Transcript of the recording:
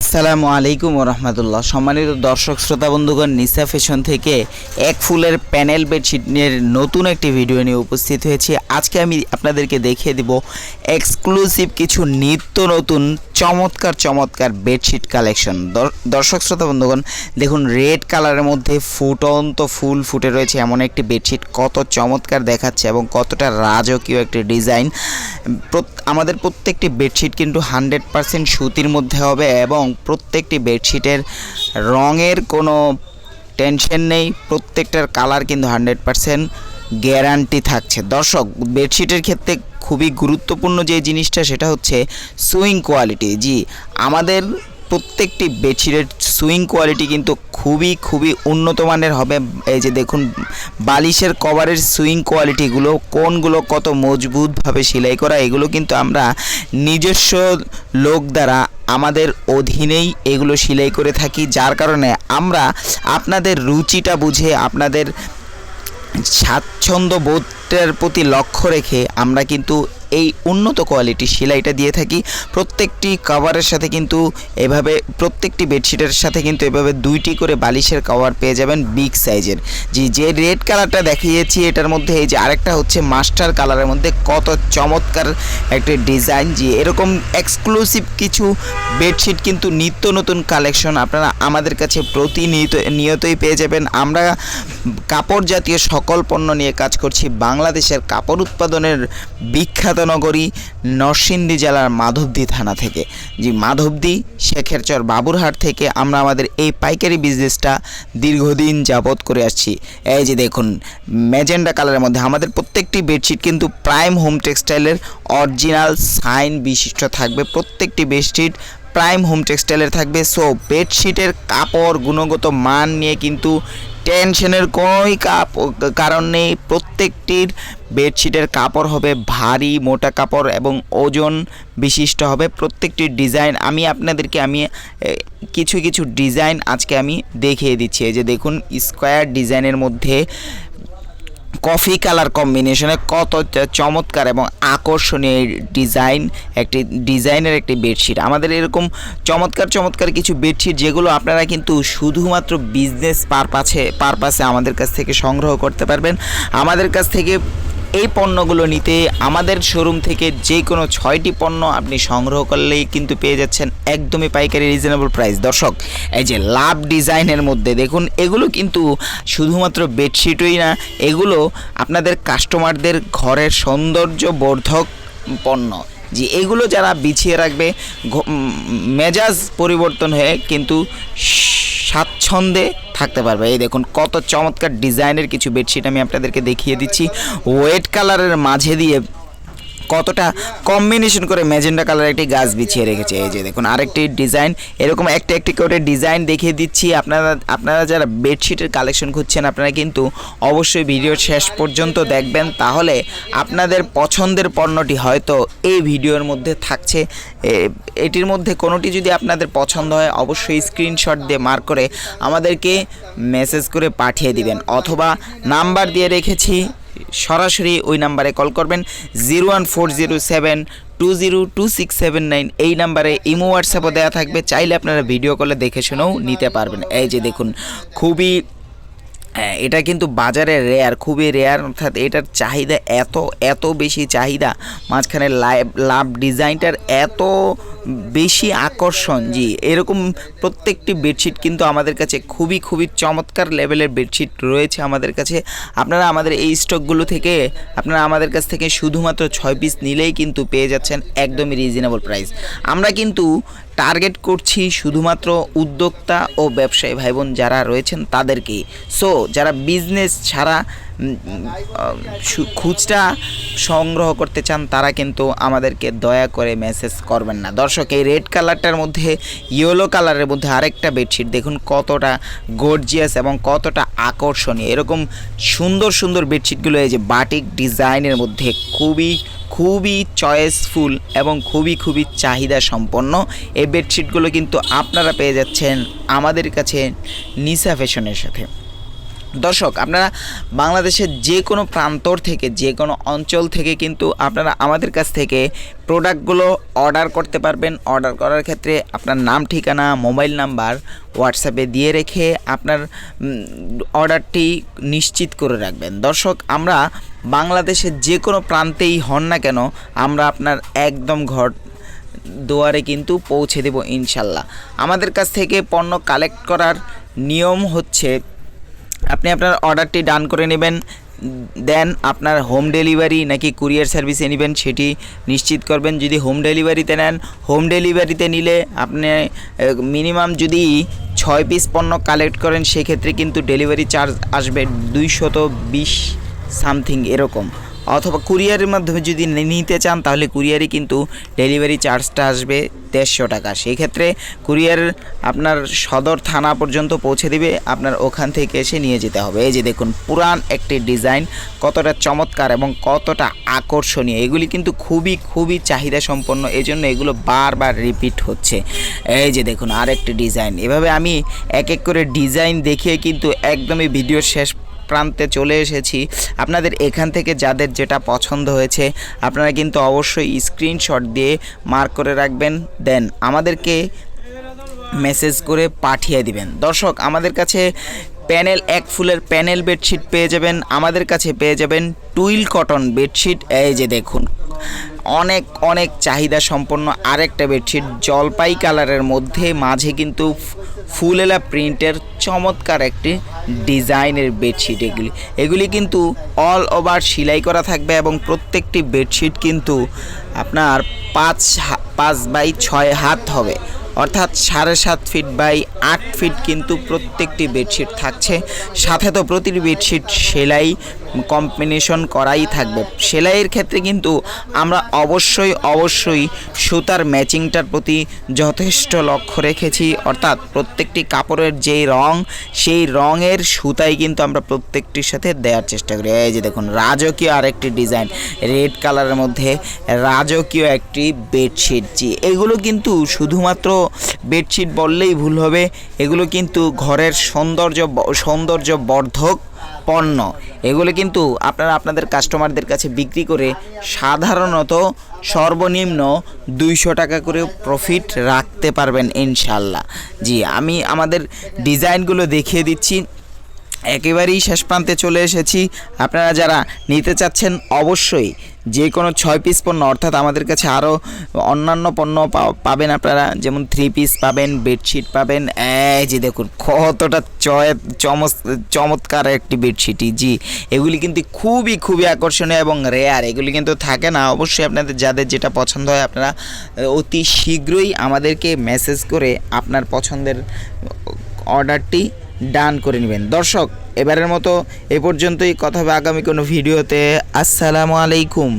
আসসালামু আলাইকুম রহমতুল্লাহ। সম্মানিত দর্শক, শ্রোতা, বন্ধুগণ, নিসা ফ্যাশন থেকে এক ফুলের প্যানেল বেডশিট নিয়ে নতুন একটি ভিডিও নিয়ে উপস্থিত হয়েছি। আজকে আমি আপনাদেরকে দেখিয়ে দিব এক্সক্লুসিভ কিছু নিত্য নতুন, চমৎকার চমৎকার বেডশিট কালেকশন। দর্শক, শ্রোতা, বন্ধুগণ, দেখুন রেড কালারের মধ্যে ফুটন্ত ফুল ফুটে রয়েছে এমন একটি বেডশিট। কত চমৎকার দেখাচ্ছে এবং কতটা রাজকীয় একটি ডিজাইন। আমাদের প্রত্যেকটি বেডশিট কিন্তু হান্ড্রেড পারসেন্ট সুতির মধ্যে হবে এবং প্রত্যেকটি বেডশিটের রঙের কোনো টেনশন নেই। প্রত্যেকটার কালার কিন্তু হান্ড্রেড পারসেন্ট গ্যারান্টি থাকছে। দর্শক, বেডশিটের ক্ষেত্রে খুবই গুরুত্বপূর্ণ যে জিনিসটা, সেটা হচ্ছে সুইং কোয়ালিটি। জি, আমাদের প্রত্যেকটি বেডশিটের সুইং কোয়ালিটি কিন্তু খুবই খুবই উন্নত মানের হবে। এই যে দেখুন, বালিশের কভারের সুইং কোয়ালিটিগুলো, কোনগুলো কত মজবুতভাবে সেলাই করা, এগুলো কিন্তু আমরা নিজস্ব লোক দ্বারা আমাদের অধীনেই এগুলো সেলাই করে থাকি। যার কারণে আমরা আপনাদের রুচিটা বুঝে, আপনাদের স্বাচ্ছন্দ্য বোধটার প্রতি লক্ষ্য রেখে আমরা কিন্তু এই উন্নত কোয়ালিটির সেলাইটা দিয়ে থাকি। প্রত্যেকটি কভারের সাথে কিন্তু এভাবে, প্রত্যেকটি বেডশিটের সাথে কিন্তু এভাবে দুইটি করে বালিশের কভার পেয়ে যাবেন বিগ সাইজের জি, যে রেড কালারটা দেখিয়েছি, এটার মধ্যে এই যে আরেকটা হচ্ছে মাস্টার কালারের মধ্যে কত চমৎকার একটি ডিজাইন জি, এরকম এক্সক্লুসিভ কিছু বেডশিট কিন্তু নিত্য নতুন কালেকশন আপনারা আমাদের কাছে প্রতিনিয়ত, নিয়তই পেয়ে যাবেন। আমরা কাপড় জাতীয় সকল পণ্য নিয়ে কাজ করছি। বাংলাদেশের কাপড় উৎপাদনের বিখ্যাত নগরী নরসিংদী জেলার মাধবদী থানা থেকে। জি, মাধবদী, শেখেরচর, বাবুরহাট থেকে আমরা আমাদের এই পাইকারি বিজনেসটা দীর্ঘদিন যাবৎ করে আসছি। এই যে দেখুন ম্যাজেন্ডা কালারের মধ্যে আমাদের প্রত্যেকটি বেডশিট কিন্তু প্রাইম হোম টেক্সটাইলের অরিজিনাল সাইন বিশিষ্ট থাকবে। প্রত্যেকটি বেডশিট প্রাইম হোম টেক্সটাইলের থাকবে। সো বেডশিটের কাপড়, গুণগত মান নিয়ে কিন্তু টেনশনের কোনোই কাপ কারণ নেই। প্রত্যেকটির বেডশিটের কাপড় হবে ভারী, মোটা কাপড় এবং ওজন বিশিষ্ট হবে। প্রত্যেকটির ডিজাইন আমি আপনাদেরকে আমি কিছু কিছু ডিজাইন আজকে আমি দেখিয়ে দিচ্ছি। যে দেখুন, স্কোয়ার ডিজাইনের মধ্যে কফি কালার কম্বিনেশনে কত চমৎকার এবং আকর্ষণীয় ডিজাইন, একটি ডিজাইনের একটি বেডশিট। আমাদের এরকম চমৎকার চমৎকার কিছু বেডশিট যেগুলো আপনারা কিন্তু শুধুমাত্র বিজনেস পারপাসে পারপাসে আমাদের কাছ থেকে সংগ্রহ করতে পারবেন। আমাদের কাছ থেকে এই পণ্যগুলো নিতে আমাদের শোরুম থেকে যে কোনো ছয়টি পণ্য আপনি সংগ্রহ করলেই কিন্তু পেয়ে যাচ্ছেন একদমই পাইকারি রিজনেবল প্রাইস দর্শক, এই যে লাভ ডিজাইনের মধ্যে দেখুন, এগুলো কিন্তু শুধুমাত্র বেডশিটই না, এগুলো আপনাদের কাস্টমারদের ঘরের সৌন্দর্য বর্ধক পণ্য। যে এগুলো যারা বিছিয়ে রাখবে মেজাজ পরিবর্তন হয়ে কিন্তু স্বাচ্ছন্দ্যে থাকতে পারবে। এই দেখুন, কত চমৎকার ডিজাইনের কিছু বেডশিট আমি আপনাদেরকে দেখিয়ে দিচ্ছি। ওয়েট কালারের মাঝে দিয়ে কতটা কম্বিনেশন করে ম্যাজেন্ডা কালার একটি গাছ বিছিয়ে রেখেছে। এই যে দেখুন, আরেকটি ডিজাইন এরকম একটা একটি করে ডিজাইন দেখিয়ে দিচ্ছি। আপনারা আপনারা যারা বেডশিটের কালেকশন খুঁজছেন, আপনারা কিন্তু অবশ্যই ভিডিওর শেষ পর্যন্ত দেখবেন। তাহলে আপনাদের পছন্দের পণ্যটি হয়তো এই ভিডিওর মধ্যে থাকছে। এটির মধ্যে কোনোটি যদি আপনাদের পছন্দ হয়, অবশ্যই স্ক্রিনশট দিয়ে মার্ক করে আমাদেরকে মেসেজ করে পাঠিয়ে দিবেন। অথবা নাম্বার দিয়ে রেখেছি সরাসরি ওই নাম্বারে কল করবেন zero one four zero seven two zero two six seven nine. এই নাম্বারে ইমো হোয়াটসঅ্যাপও দেওয়া থাকবে চাইলে আপনারা ভিডিও কলে দেখে শুনেও নিতে পারবেন। এই যে দেখুন খুবই হ্যাঁ, এটা কিন্তু বাজারে রেয়ার খুবই রেয়ার অর্থাৎ এটার চাহিদা এত এত বেশি চাহিদা মাঝখানে লাভ ডিজাইনটার এত বেশি আকর্ষণ, জি। এরকম প্রত্যেকটি বেডশিট কিন্তু আমাদের কাছে খুবই খুবই চমৎকার লেভেলের বেডশিট রয়েছে আমাদের কাছে। আপনারা আমাদের এই স্টকগুলো থেকে, আপনারা আমাদের কাছ থেকে শুধুমাত্র ছয় পিস নিলেই কিন্তু পেয়ে যাচ্ছেন একদমই রিজনেবল প্রাইস আমরা কিন্তু টার্গেট করছি শুধুমাত্র উদ্যোক্তা ও ব্যবসায়ী ভাই বোন যারা রয়েছেন তাদেরকেই। সো যারা বিজনেস ছাড়া খুচরা সংগ্রহ করতে চান তারা কিন্তু আমাদেরকে দয়া করে মেসেজ করবেন না। দর্শক এই রেড কালারটার মধ্যে ইয়েলো কালারের মধ্যে আরেকটা বেডশিট দেখুন কতটা গর্জিয়াস এবং কতটা আকর্ষণীয়। এরকম সুন্দর সুন্দর বেডশিটগুলো এই যে বাটিক ডিজাইনের মধ্যে খুবই খুবই চয়েসফুল এবং খুবই খুবই চাহিদা সম্পন্ন এই বেডশিটগুলো কিন্তু আপনারা পেয়ে যাচ্ছেন আমাদের কাছে নিসা ফ্যাশনের সাথে। দর্শক, আপনারা বাংলাদেশের যে কোনো প্রান্তর থেকে যে কোনো অঞ্চল থেকে কিন্তু আপনারা আমাদের কাছ থেকে প্রোডাক্টগুলো অর্ডার করতে পারবেন। অর্ডার করার ক্ষেত্রে আপনার নাম, ঠিকানা, মোবাইল নাম্বার হোয়াটসঅ্যাপে দিয়ে রেখে আপনার অর্ডারটি নিশ্চিত করে রাখবেন। দর্শক, আমরা বাংলাদেশের যে কোনো প্রান্তেই হন না কেন, আমরা আপনার একদম ঘর দুয়ারে কিন্তু পৌঁছে দেব ইনশাল্লাহ। আমাদের কাছ থেকে পণ্য কালেক্ট করার নিয়ম হচ্ছে আপনি আপনার অর্ডারটি ডান করে নেবেন, দেন আপনার হোম ডেলিভারি নাকি কুরিয়ার সার্ভিসে নেবেন সেটি নিশ্চিত করবেন। যদি হোম ডেলিভারিতে নেন, হোম ডেলিভারিতে নিলে আপনি মিনিমাম যদি ছয় পিস পণ্য কালেক্ট করেন, সেক্ষেত্রে কিন্তু ডেলিভারি চার্জ আসবে দুইশত বিশ সামথিং এরকম। অথবা কুরিয়ারের মাধ্যমে যদি নিতে চান, তাহলে কুরিয়ারে কিন্তু ডেলিভারি চার্জটা আসবে দেড়শো টাকা। সেই ক্ষেত্রে কুরিয়ার আপনার সদর থানা পর্যন্ত পৌঁছে দিবে, আপনার ওখান থেকে এসে নিয়ে যেতে হবে। এই যে দেখুন, পুরান একটি ডিজাইন, কতটা চমৎকার এবং কতটা আকর্ষণীয়। এগুলি কিন্তু খুবই খুবই চাহিদা সম্পন্ন এই জন্য এগুলো বারবার রিপিট হচ্ছে। এই যে দেখুন, আরেকটি ডিজাইন। এভাবে আমি এক এক করে ডিজাইন দেখিয়ে কিন্তু একদমই ভিডিওর শেষ প্রান্তে চলে এসেছি। আপনাদের এখান থেকে যাদের যেটা পছন্দ হয়েছে, আপনারা কিন্তু অবশ্যই স্ক্রিনশট দিয়ে মার্ক করে রাখবেন দেন আমাদেরকে মেসেজ করে পাঠিয়ে দিবেন। দর্শক, আমাদের কাছে প্যানেল এক ফুলের প্যানেল বেডশিট পেয়ে যাবেন, আমাদের কাছে পেয়ে যাবেন টুইল কটন বেডশিট। এই যে দেখুন, অনেক অনেক চাহিদা সম্পন্ন আরেকটা বেডশিট, জলপাই কালারের মধ্যে, মাঝে কিন্তু ফুলেলা প্রিন্টের চমৎকার একটি ডিজাইনের বেডশিট এগুলি। এগুলি কিন্তু অল ওভার সেলাই করা থাকবে এবং প্রত্যেকটি বেডশিট কিন্তু আপনার পাঁচ পাঁচ বাই ছয় হাত হবে। অর্থাৎ সাড়ে সাত ফিট বাই আট ফিট কিন্তু প্রত্যেকটি বেডশিট থাকছে। সাথে তো প্রতিটি বেডশিট সেলাই কম্বিনেশন করাই থাকবে। সেলাইয়ের ক্ষেত্রে কিন্তু আমরা অবশ্যই অবশ্যই সুতার ম্যাচিংটার প্রতি যথেষ্ট লক্ষ্য রেখেছি। অর্থাৎ প্রত্যেকটি কাপড়ের যেই রং, সেই রঙের সুতাই কিন্তু আমরা প্রত্যেকটির সাথে দেওয়ার চেষ্টা করি। এই যে দেখুন, রাজকীয় আরেকটি ডিজাইন। রেড কালারের মধ্যে রাজকীয় একটি বেডশিট। জি, এগুলো কিন্তু শুধুমাত্র বেডশিট বললেই ভুল হবে। এগুলো কিন্তু ঘরের সৌন্দর্য সৌন্দর্য বর্ধক পণ্য। এগুলো কিন্তু আপনারা আপনাদের কাস্টমারদের কাছে বিক্রি করে সাধারণত সর্বনিম্ন দুইশো টাকা করে প্রফিট রাখতে পারবেন ইনশাল্লাহ জি, আমি আমাদের ডিজাইনগুলো দেখিয়ে দিচ্ছি। একেবারেই শেষ প্রান্তে চলে এসেছি। আপনারা যারা নিতে চাচ্ছেন অবশ্যই যে কোনো ছয় পিস পণ্য, অর্থাৎ আমাদের কাছে আরও অন্যান্য পণ্য পাবেন আপনারা, যেমন থ্রি পিস পাবেন বেডশিট পাবেন যে দেখুন কতটা চমৎকার একটি বেডশিটই জি। এগুলি কিন্তু খুবই খুবই আকর্ষণীয় এবং রেয়ার এগুলি কিন্তু থাকে না। অবশ্যই আপনাদের, যাদের যেটা পছন্দ হয় আপনারা অতি শীঘ্রই আমাদেরকে মেসেজ করে আপনার পছন্দের অর্ডারটি ডান করে নেবেন। দর্শক এবারের মতো এ পর্যন্তই। কথা হবে আগামী কোনো ভিডিওতে। আসসালামু আলাইকুম।